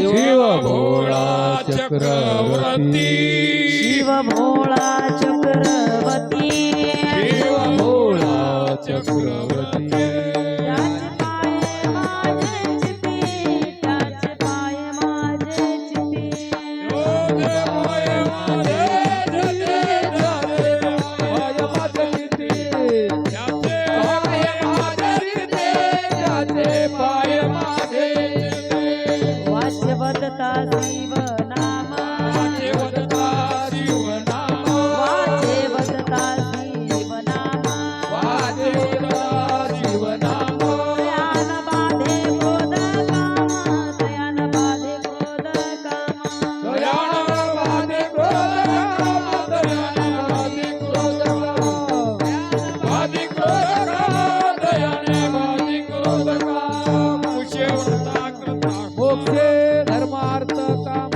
शिव भोळा चक्रवर्ती. शिव भोळा चक्रवर्ती धर्मार्थ काम